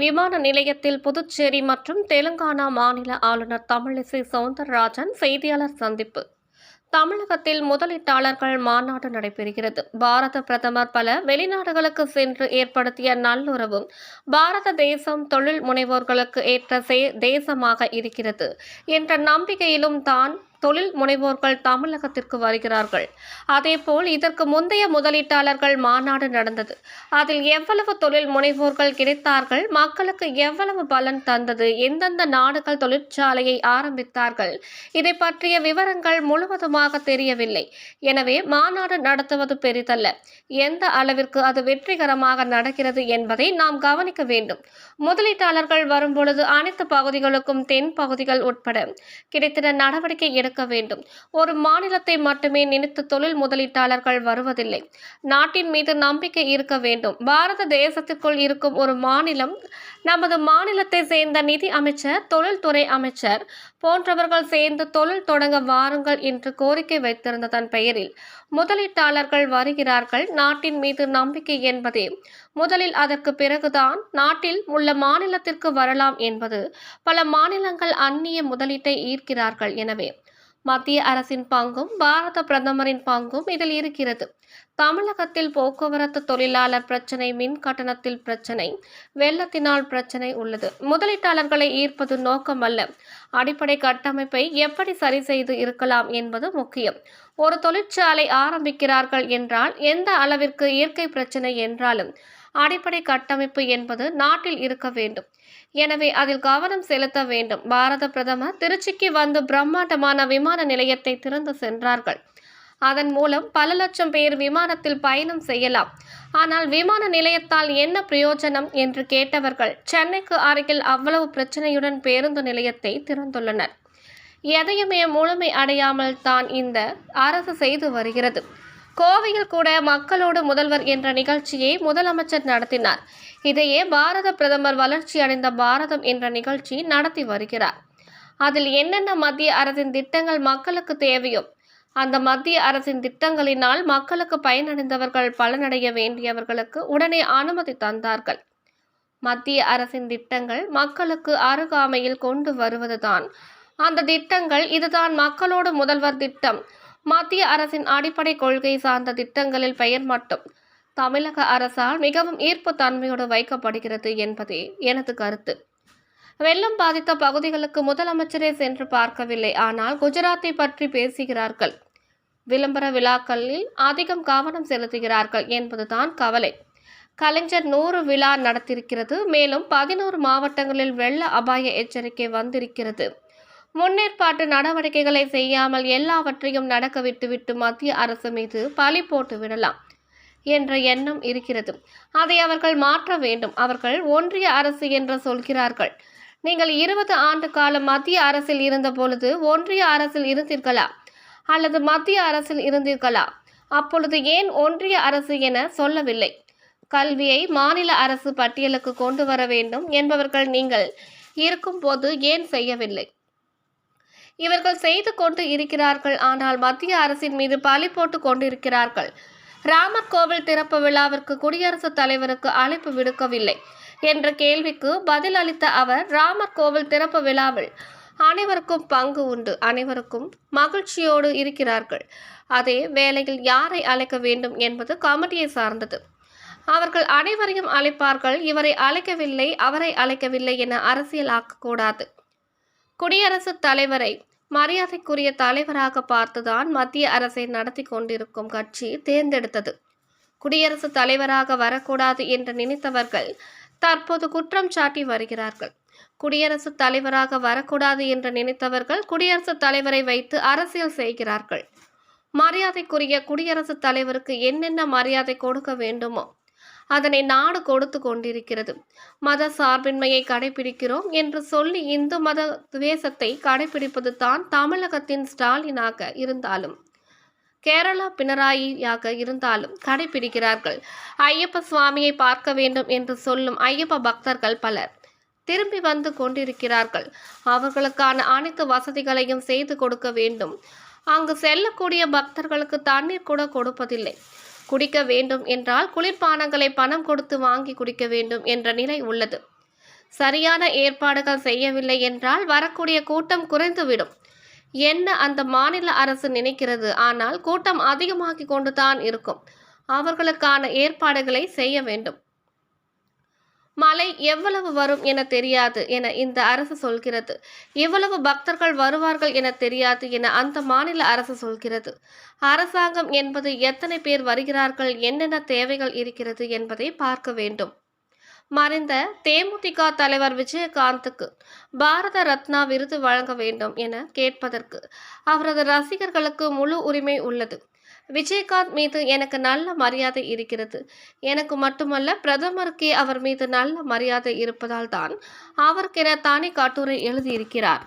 விமான நிலையத்தில் புதுச்சேரி மற்றும் தெலுங்கானா மாநில ஆளுநர் தமிழிசை சவுந்தரராஜன் செய்தியாளர் சந்திப்பு. தமிழகத்தில் முதலீட்டாளர்கள் மாநாடு நடைபெறுகிறது. பாரத பிரதமர் பல வெளிநாடுகளுக்கு சென்று ஏற்படுத்திய நல்லுறவும் பாரத தேசம் தொழில் முனைவோர்களுக்கு ஏற்ற தேசமாக இருக்கிறது என்ற நம்பிக்கையிலும் தான் தொழில் முனைவோர்கள் தமிழகத்திற்கு வருகிறார்கள். அதேபோல் இதற்கு முந்தைய முதலீட்டாளர்கள் மாநாடு நடந்தது. அதில் எவ்வளவு தொழில் முனைவோர்கள் கிடைத்தார்கள் மக்களுக்கு எவ்வளவு பலன் தந்தது எந்தெந்த நாடுகள் தொழிற்சாலையை ஆரம்பித்தார்கள் இதை பற்றிய விவரங்கள் முழுவதுமாக தெரியவில்லை. எனவே மாநாடு நடத்துவது பெரிதல்ல. எந்த அளவிற்கு அது வெற்றிகரமாக நடக்கிறது என்பதை நாம் கவனிக்க வேண்டும். முதலீட்டாளர்கள் வரும்பொழுது அனைத்து பகுதிகளுக்கும் தென் பகுதிகள் உட்பட கிடைத்திட நடவடிக்கை எடுக்க வேண்டும். ஒரு மாநிலத்தை மட்டுமே நினைத்து தொழில் முதலீட்டாளர்கள் வருவதில்லை. நாட்டின் மீது நம்பிக்கை இருக்க வேண்டும். பாரத தேசத்திற்குள் இருக்கும் ஒரு மாநிலம் நமது மாநிலத்தை சேர்ந்த நிதி அமைச்சர் தொழில்துறை அமைச்சர் போன்றவர்கள் சேர்ந்து தொழில் தொடங்க வாருங்கள் என்று கோரிக்கை வைத்திருந்ததன் பெயரில் முதலீட்டாளர்கள் வருகிறார்கள். நாட்டின் மீது நம்பிக்கை என்பதே. முதலில் அதற்கு பிறகுதான் நாட்டில் உள்ள மாநிலத்திற்கு வரலாம் என்பது பல மாநிலங்கள் அந்நிய முதலீட்டை ஈர்க்கிறார்கள். எனவே மத்திய அரசின் பங்கும் பாரத பிரதமரின் பங்கும் இதில் இருக்கிறது. தமிழகத்தில் போக்குவரத்து தொழிலாளர் பிரச்சனை மின் கட்டணத்தில் பிரச்சனை வெள்ளத்தினால் பிரச்சனை உள்ளது. முதலீட்டாளர்களை ஈர்ப்பது நோக்கமல்ல அடிப்படை கட்டமைப்பை எப்படி சரி செய்து இருக்கலாம் என்பது முக்கியம். ஒரு தொழிற்சாலை ஆரம்பிக்கிறார்கள் என்றால் எந்த அளவிற்கு இயற்கை பிரச்சனை என்றாலும் அடிப்படை கட்டமைப்பு என்பது நாட்டில் இருக்க வேண்டும். எனவே அதில் கவனம் செலுத்த வேண்டும். பாரத பிரதமர் திருச்சிக்கு வந்து பிரம்மாண்டமான விமான நிலையத்தை திறந்து சென்றார்கள். அதன் மூலம் பல லட்சம் பேர் விமானத்தில் பயணம் செய்யலாம். ஆனால் விமான நிலையத்தால் என்ன பிரயோஜனம் என்று கேட்டவர்கள் சென்னைக்கு அருகில் அவ்வளவு பிரச்சனையுடன் பேருந்து நிலையத்தை திறந்துள்ளனர். எதையுமே முழுமை அடையாமல் தான் இந்த அரசு செய்து வருகிறது. கோவையில் கூட மக்களோடு முதல்வர் என்ற நிகழ்ச்சியை முதலமைச்சர் நடத்தினார். இதையே பாரத பிரதமர் வளர்ச்சி அடைந்த பாரதம் என்ற நிகழ்ச்சி நடத்தி வருகிறார். அதில் என்னென்ன மத்திய அரசின் திட்டங்கள் மக்களுக்கு தேவையோ அந்த மத்திய அரசின் திட்டங்களினால் மக்களுக்கு பயனடைந்தவர்கள் பலனடைய வேண்டியவர்களுக்கு உடனே அனுமதி தந்தார்கள். மத்திய அரசின் திட்டங்கள் மக்களுக்கு அருகாமையில் கொண்டு வருவதுதான் அந்த திட்டங்கள் இதுதான் மக்களோடு முதல்வர் திட்டம். மத்திய அரசின் அடிப்படை கொள்கை சார்ந்த திட்டங்களில் பெயர் மட்டும். தமிழக அரசால் மிகவும் ஈர்ப்பு தன்மையோடு வைக்கப்படுகிறது என்பதே எனது கருத்து. வெள்ளம் பாதித்த பகுதிகளுக்கு முதலமைச்சரே சென்று பார்க்கவில்லை. ஆனால் குஜராத்தை பற்றி பேசுகிறார்கள். விளம்பர விழாக்களில் அதிகம் கவனம் செலுத்துகிறார்கள் என்பதுதான் கவலை. கலைஞர் நூறு விழா நடத்திருக்கிறது மேலும் பதினோரு மாவட்டங்களில் வெள்ள அபாய எச்சரிக்கை வந்திருக்கிறது. முன்னேற்பாட்டு நடவடிக்கைகளை செய்யாமல் எல்லாவற்றையும் நடக்க விட்டுவிட்டு மத்திய அரசு மீது பழி போட்டு விடலாம் என்ற எண்ணம் இருக்கிறது. அதை அவர்கள் மாற்ற வேண்டும். அவர்கள் ஒன்றிய அரசு என்று சொல்கிறார்கள். நீங்கள் இருபது ஆண்டு காலம் மத்திய அரசில் இருந்த பொழுது ஒன்றிய அரசில் இருந்தீர்களா? அல்லது மத்திய அரசில் இருந்தீர்களா? அப்பொழுது ஏன் ஒன்றிய அரசு என சொல்லவில்லை? கல்வியை மாநில அரசு பட்டியலுக்கு கொண்டு வர வேண்டும் என்பவர்கள் நீங்கள் இருக்கும்போது ஏன் செய்யவில்லை? இவர்கள் செய்து கொண்டு இருக்கிறார்கள். ஆனால் மத்திய அரசின் மீது பழி போட்டு கொண்டிருக்கிறார்கள். ராமர் கோவில் திறப்பு விழாவிற்கு குடியரசுத் தலைவருக்கு அழைப்பு விடுக்கவில்லை என்ற கேள்விக்கு பதில் அளித்த அவர் ராமர் கோவில் திறப்பு விழாவில் அனைவருக்கும் பங்கு உண்டு. அனைவருக்கும் மகிழ்ச்சியோடு இருக்கிறார்கள். அதே வேளையில் யாரை அழைக்க வேண்டும் என்பது கமிட்டியை சார்ந்தது. அவர்கள் அனைவரையும் அழைப்பார்கள். இவரை அழைக்கவில்லை அவரை அழைக்கவில்லை என அரசியல் ஆக்கக்கூடாது குடியரசுத் தலைவரை மரியாதைக்குரிய தலைவராக பார்த்துதான் மத்திய அரசை நடத்தி கொண்டிருக்கும் கட்சி தேர்ந்தெடுத்தது. குடியரசுத் தலைவராக வரக்கூடாது என்று நினைத்தவர்கள் தற்போது குற்றம் சாட்டி வருகிறார்கள். குடியரசுத் தலைவராக வரக்கூடாது என்று நினைத்தவர்கள் குடியரசுத் தலைவரை வைத்து அரசியல் செய்கிறார்கள். மரியாதைக்குரிய குடியரசுத் தலைவருக்கு என்னென்ன மரியாதை கொடுக்க வேண்டுமோ அதனை நாடு கொடுத்து கொண்டிருக்கிறது. மத சார்பின்மையை கடைபிடிக்கிறோம் என்று சொல்லி இந்து மத துவேஷத்தை கடைபிடிப்பது தான் தமிழகத்தின் ஸ்டாலினாக இருந்தாலும் கேரளா பினராயியாக இருந்தாலும் கடைபிடிக்கிறார்கள். ஐயப்ப சுவாமியை பார்க்க வேண்டும் என்று சொல்லும் ஐயப்ப பக்தர்கள் பலர் திரும்பி வந்து கொண்டிருக்கிறார்கள். அவர்களுக்கான அனைத்து வசதிகளையும் செய்து கொடுக்க வேண்டும். அங்கு செல்லக்கூடிய பக்தர்களுக்கு தண்ணீர் கூட கொடுப்பதில்லை. குடிக்க வேண்டும் என்றால் குளிர்பானங்களை பணம் கொடுத்து வாங்கி குடிக்க வேண்டும் என்ற நிலை உள்ளது. சரியான ஏற்பாடுகள் செய்யவில்லை என்றால் வரக்கூடிய கூட்டம் குறைந்துவிடும். என்ன அந்த மாநில அரசு நினைக்கிறது? ஆனால் கூட்டம் அதிகமாகி கொண்டுதான் இருக்கும். அவர்களுக்கான ஏற்பாடுகளை செய்ய வேண்டும். மழை எவ்வளவு வரும் என தெரியாது என இந்த அரசு சொல்கிறது. எவ்வளவு பக்தர்கள் வருவார்கள் என தெரியாது என அந்த மாநில அரசு சொல்கிறது. அரசாங்கம் என்பது எத்தனை பேர் வருகிறார்கள் என்னென்ன தேவைகள் இருக்கிறது என்பதை பார்க்க வேண்டும். மறைந்த தேமுதிக தலைவர் விஜயகாந்துக்கு பாரத ரத்னா விருது வழங்க வேண்டும் என கேட்பதற்கு அவரது ரசிகர்களுக்கு முழு உரிமை உள்ளது. விஜயகாந்த் மீது எனக்கு நல்ல மரியாதை இருக்கிறது. எனக்கு மட்டுமல்ல பிரதமருக்கே அவர் மீது நல்ல மரியாதை இருப்பதால் தான் அவருக்கென தானே காட்டுரை எழுதியிருக்கிறார்.